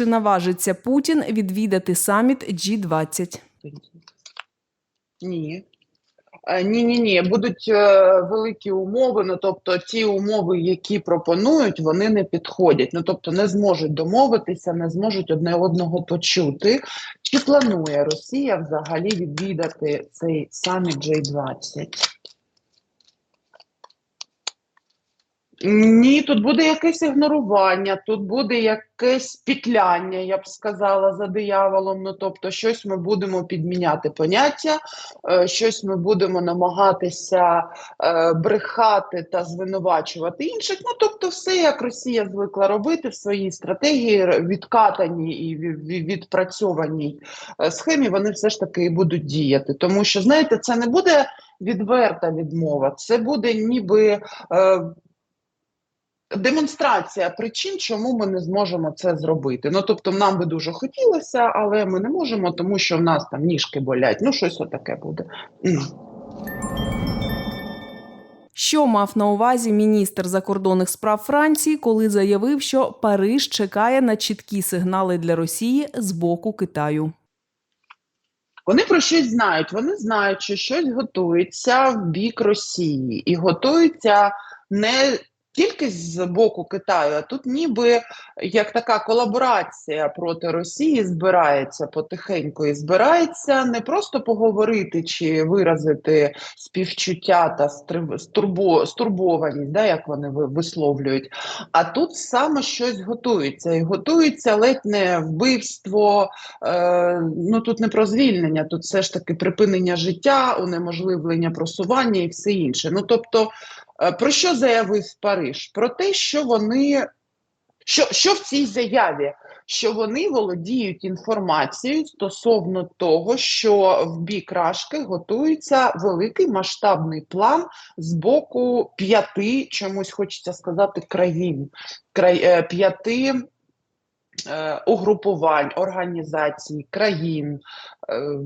Чи наважиться Путін відвідати саміт G20? Ні. Е, Ні, ні, ні, будуть е, великі умови. Ну тобто, ті умови, які пропонують, вони не підходять. Ну тобто, не зможуть домовитися, не зможуть одне одного почути. Чи планує Росія взагалі відвідати цей саміт G20? Ні, тут буде якесь ігнорування, тут буде якесь петляння, я б сказала, за дияволом. Ну, тобто, щось ми будемо підміняти поняття, е, щось ми будемо намагатися е, брехати та звинувачувати інших. Ну, тобто, все, як Росія звикла робити в своїй стратегії, відкатаній і ві- ві- відпрацьованій е, схемі, вони все ж таки і будуть діяти. Тому що, знаєте, це не буде відверта відмова, це буде ніби. Демонстрація причин, чому ми не зможемо це зробити. Ну тобто, нам би дуже хотілося, але ми не можемо, тому що в нас там ніжки болять. Ну, щось отаке буде. Що мав на увазі міністр закордонних справ Франції, коли заявив, що Париж чекає на чіткі сигнали для Росії з боку Китаю? Вони про щось знають. Вони знають, що щось готується в бік Росії, і готується не тільки з боку Китаю, а тут ніби як така колаборація проти Росії збирається потихеньку і збирається не просто поговорити чи виразити співчуття та стурбо, стурбованість, да, як вони висловлюють. А тут саме щось готується, і готується ледь не вбивство. Е, ну тут не про звільнення, тут все ж таки припинення життя, унеможливлення просування і все інше. Ну тобто, про що заявив Париж? Про те, що вони що, що в цій заяві? Що вони володіють інформацією стосовно того, що в бік Рашки готується великий масштабний план з боку п'яти, чомусь хочеться сказати, країн, край, е, п'яти е, угрупувань, організацій, країн. Е,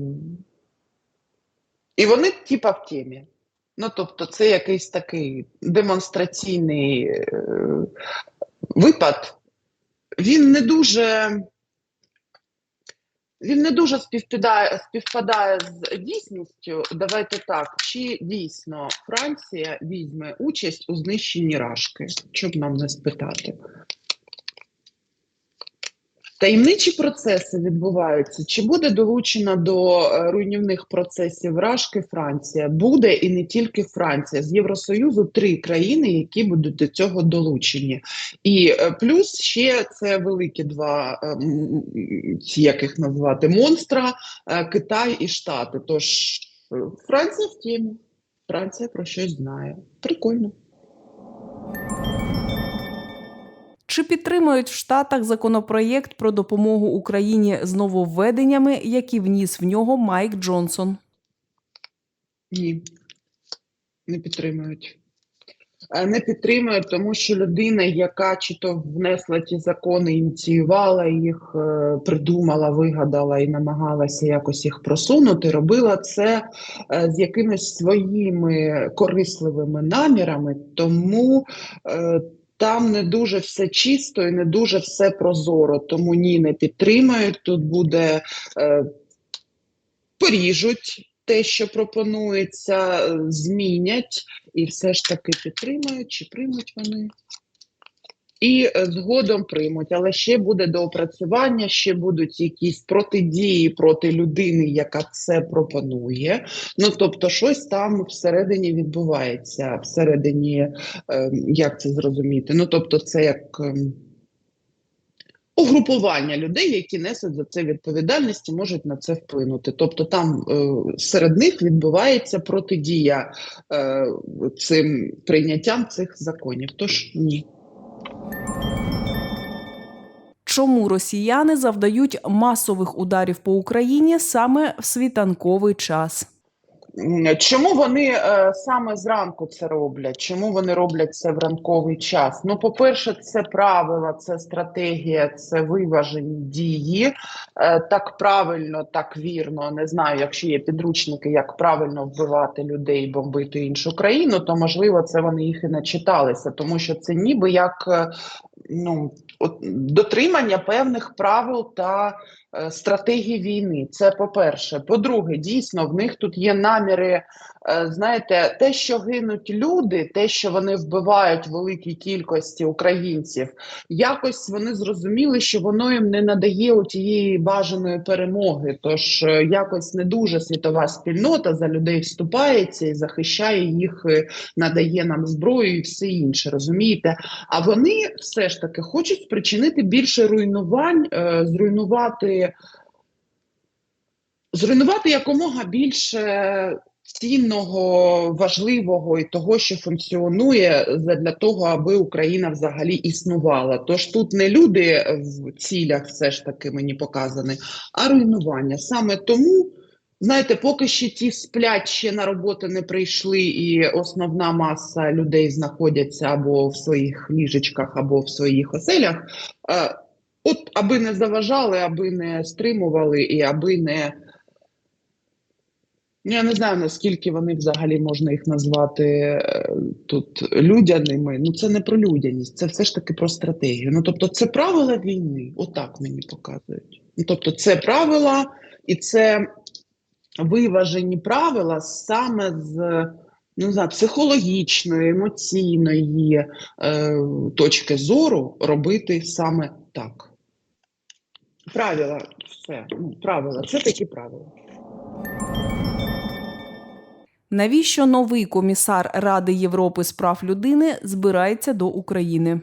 і вони типа в темі. Ну, тобто, це якийсь такий демонстраційний е, випад. Він не дуже. Він не дуже співпадає, співпадає з дійсністю. Давайте так. Чи дійсно Франція візьме участь у знищенні Рашки? Щоб нам не спитати. Таємничі процеси відбуваються. Чи буде долучена до е, руйнівних процесів Рашки Франція? Буде і не тільки Франція. З Євросоюзу три країни, які будуть до цього долучені. І е, плюс ще це великі два е, як їх назвати монстра Китай і Штати. Тож Франція в темі. Франція про щось знає. Прикольно. Чи підтримують в Штатах законопроєкт про допомогу Україні з нововведеннями, які вніс в нього Майк Джонсон? Ні, не підтримують. Е, Не підтримують, тому що людина, яка чи то внесла ті закони, ініціювала їх, е, придумала, вигадала і намагалася якось їх просунути, робила це е, з якимись своїми корисливими намірами, тому там не дуже все чисто і не дуже все прозоро. Тому ні, не підтримають. Тут буде е, поріжуть те, що пропонується, е, змінять і все ж таки підтримають чи приймуть вони. І е, згодом приймуть, але ще буде доопрацювання, ще будуть якісь протидії проти людини, яка це пропонує. Ну тобто, щось там всередині відбувається, всередині, е, як це зрозуміти? Ну тобто, це як. ем, Угрупування людей, які несуть за це відповідальність і можуть на це вплинути. Тобто там е, серед них відбувається протидія е, цим прийняттям цих законів. Тож ні. Чому росіяни завдають масових ударів по Україні саме в світанковий час? Чому вони е, саме зранку це роблять? Чому вони роблять це в ранковий час? Ну, по-перше, це правила, це стратегія, це виважені дії. Е, так правильно, так вірно. Не знаю, якщо є підручники, як правильно вбивати людей, бомбити іншу країну, то можливо це вони їх і не читалися, тому що це ніби як. е, ну, от, дотримання певних правил та е, стратегій війни. Це по-перше. По-друге, дійсно, в них тут є наміри. е, Знаєте, те, що гинуть люди, те, що вони вбивають великій кількості українців, якось вони зрозуміли, що воно їм не надає тієї бажаної перемоги. Тож е, якось не дуже світова спільнота за людей вступається і захищає їх, надає нам зброю і все інше. Розумієте? А вони все ж таки хочуть спричинити більше руйнувань, зруйнувати, зруйнувати якомога більше цінного, важливого і того, що функціонує для того, аби Україна взагалі існувала. Тож тут не люди в цілях, все ж таки мені показані, а руйнування. Саме тому. Знаєте, поки ще ті сплять, ще на роботу не прийшли, і основна маса людей знаходяться або в своїх ліжечках, або в своїх оселях. От аби не заважали, аби не стримували і аби не. Ну, Я не знаю, наскільки вони взагалі можна їх назвати е, тут людяними. Ну, це не про людяність, це все ж таки про стратегію. Ну, тобто, це правила війни, отак мені показують. Ну, тобто, це правила, і це виважені правила саме з ну, знаю, психологічної, емоційної е, точки зору робити саме так. Правила, все, правила, це такі правила. Навіщо новий комісар Ради Європи з прав людини збирається до України?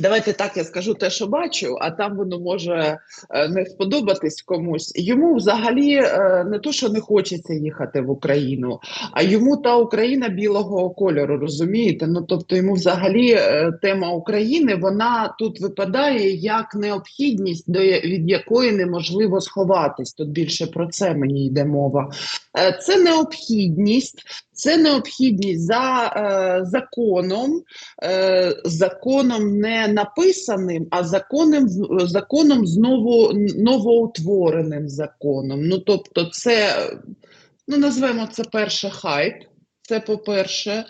Давайте так я скажу те, що бачу, а там воно може е, не сподобатись комусь. Йому взагалі е, не то, що не хочеться їхати в Україну, а йому та Україна білого кольору, розумієте? Ну тобто йому взагалі е, тема України вона тут випадає як необхідність, до від якої неможливо сховатись. Тут більше про це мені йде мова. Це необхідність, це необхідність за е, законом, е, законом не написаним, а законом, законом знову новоутвореним законом. Ну тобто, це ну назвемо це перше хайп. Це по-перше.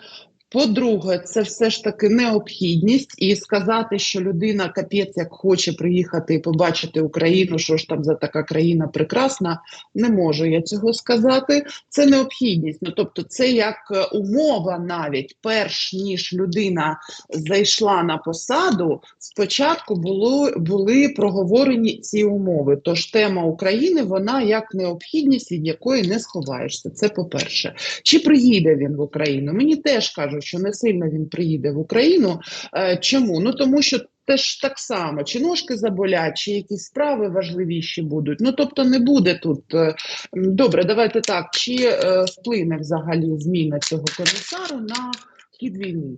По-друге, це все ж таки необхідність, і сказати, що людина капець як хоче приїхати і побачити Україну, що ж там за така країна прекрасна, не можу я цього сказати. Це необхідність. Ну тобто, це як е, умова, навіть перш ніж людина зайшла на посаду, спочатку було були проговорені ці умови. Тож тема України вона як необхідність, від якої не сховаєшся. Це по-перше. Чи приїде він в Україну? Мені теж кажуть, що не сильно він приїде в Україну. Е, чому? Ну тому що. Теж так само, чи ножки заболять, чи якісь справи важливіші будуть. Ну тобто не буде тут е, добре. Давайте так. Чи е, вплине взагалі зміна цього комісару на хід війни?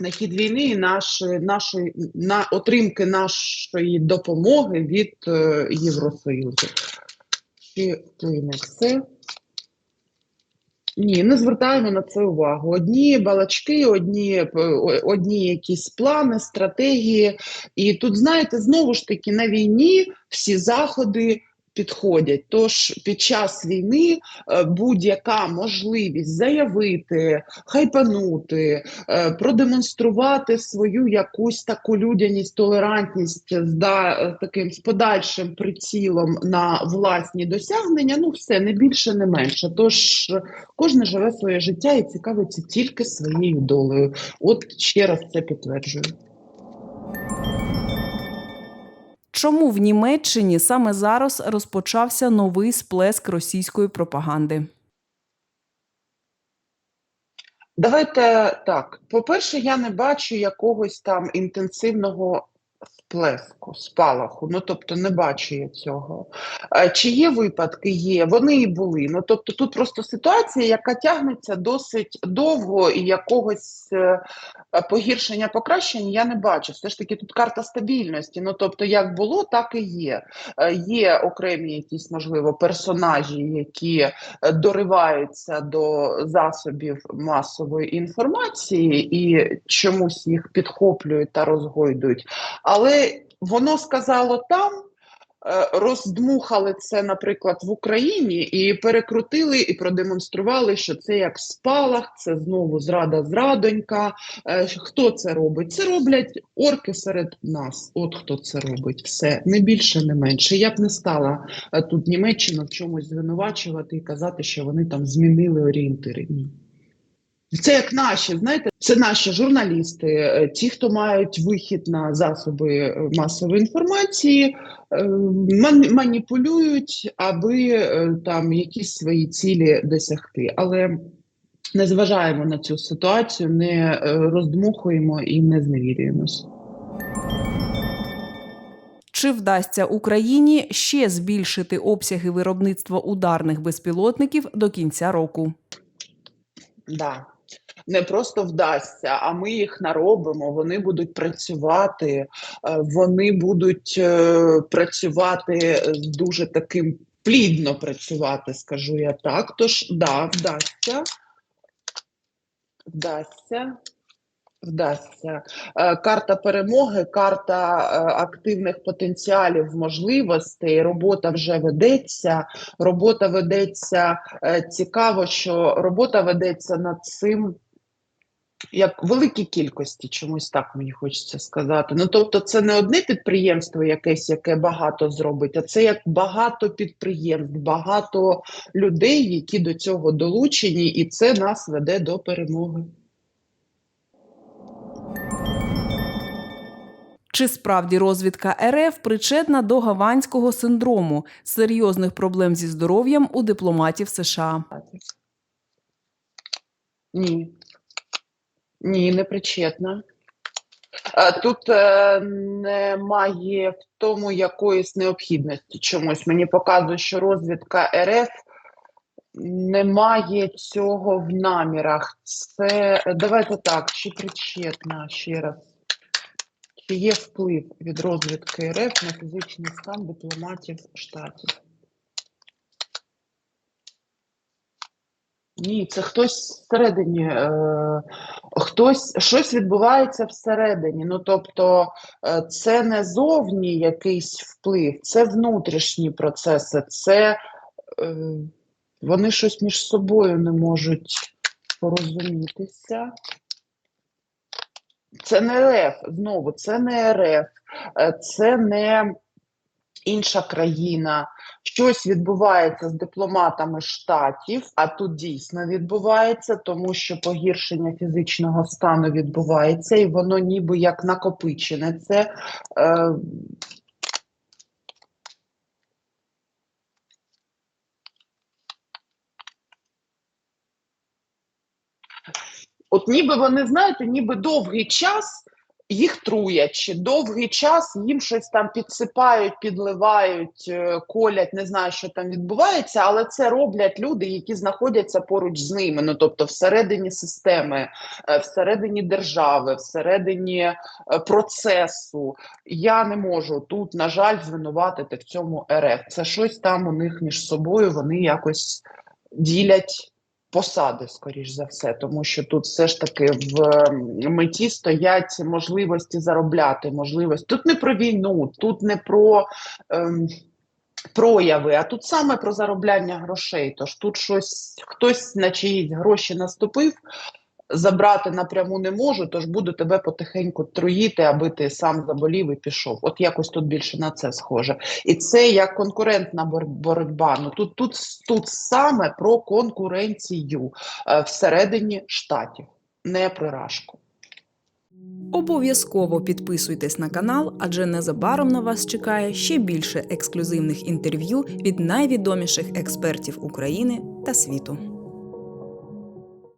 На хід війни і наш, на отримки нашої допомоги від е, Євросоюзу. Чи вплине це? Ні, не звертаємо на це увагу. Одні балачки, одні, е, одні якісь плани, стратегії. І тут, знаєте, знову ж таки на війні всі заходи підходять. Тож під час війни е, будь-яка можливість заявити, хайпанути, е, продемонструвати свою якусь таку людяність, толерантність з да, е, таким з подальшим прицілом на власні досягнення. Ну, все не більше, не менше. Тож кожен живе своє життя і цікавиться тільки своєю долею. От ще раз це підтверджую. Чому в Німеччині саме зараз розпочався новий сплеск російської пропаганди? Давайте так. По-перше, я не бачу якогось там інтенсивного сплеску, спалаху. Ну тобто не бачу я цього. Чи є випадки? Є, вони і були. Ну тобто, тут просто ситуація, яка тягнеться досить довго, і якогось е, погіршення, покращення я не бачу. Все ж таки, тут карта стабільності. Ну тобто, як було, так і є. Е, Є окремі якісь, можливо, персонажі, які е, дориваються до засобів масової інформації і чомусь їх підхоплюють та розгойдують. Але воно сказало там, е, роздмухали це, наприклад, в Україні і перекрутили і продемонстрували, що це як спалах, це знову зрада зрадонька. Е, Хто це робить? Це роблять орки серед нас. От хто це робить. Все не більше, не менше. Я б не стала е, тут Німеччину в чомусь звинувачувати і казати, що вони там змінили орієнтири. Це як наші, знаєте, це наші журналісти, е, ті, хто мають вихід на засоби е, масової інформації, е, маніпулюють, аби там якісь свої цілі досягти. Але не зважаємо на цю ситуацію, не роздмухуємо і не зневірюємось. Чи вдасться Україні ще збільшити обсяги виробництва ударних безпілотників до кінця року? Да. Не просто вдасться, а ми їх наробимо. Вони будуть працювати, е, вони будуть е, працювати дуже таким плідно працювати, скажу я так. Тож, да, вдасться. Вдасться. Вдасться. Е, Карта перемоги, карта е, активних потенціалів, можливостей. Робота вже ведеться. Робота ведеться Е, Цікаво, що робота ведеться над цим як великій кількості, чомусь так мені хочеться сказати. Ну тобто, це не одне підприємство якесь, яке багато зробить, а це як багато підприємств, багато людей, які до цього долучені, і це нас веде до перемоги. Чи справді розвідка РФ причетна до гаванського синдрому серйозних проблем зі здоров'ям у дипломатів США? Ні. Ні, не причетна. Тут е, немає в тому якоїсь необхідності чомусь. Мені показує, що розвідка РФ не має цього в намірах. Це давайте так, чи причетна ще раз. Чи є вплив від розвідки РФ на фізичний стан дипломатів штатів? Ні, це хтось всередині, е, хтось щось відбувається всередині. Ну тобто, е, це не зовні якийсь вплив, це внутрішні процеси, це е, вони щось між собою не можуть порозумітися. Це не РФ, знову, це не РФ, е, це не інша країна. Щось відбувається з дипломатами штатів, а тут дійсно відбувається, тому що погіршення фізичного стану відбувається, і воно ніби як накопичене. Це е, От ніби вони, знаєте, ніби довгий час їх труять, чи довгий час їм щось там підсипають, підливають, е, колять, не знаю, що там відбувається, але це роблять люди, які знаходяться поруч з ними. Ну тобто, всередині системи, е, всередині держави, всередині е, процесу. Я не можу тут, на жаль, звинуватити в цьому РФ. Це щось там у них між собою. Вони якось ділять посади, скоріш за все, тому що тут все ж таки в меті стоять можливості заробляти, можливості. Тут не про війну, тут не про ем, прояви, а тут саме про заробляння грошей. Тож тут щось хтось на чиїсь гроші наступив. Забрати напряму не можу, тож буду тебе потихеньку труїти, аби ти сам заболів і пішов. От якось тут більше на це схоже. І це як конкурентна боротьба. Ну тут, тут, тут саме про конкуренцію е, всередині штатів, не про рашку. Обов'язково підписуйтесь на канал, адже незабаром на вас чекає ще більше ексклюзивних інтерв'ю від найвідоміших експертів України та світу.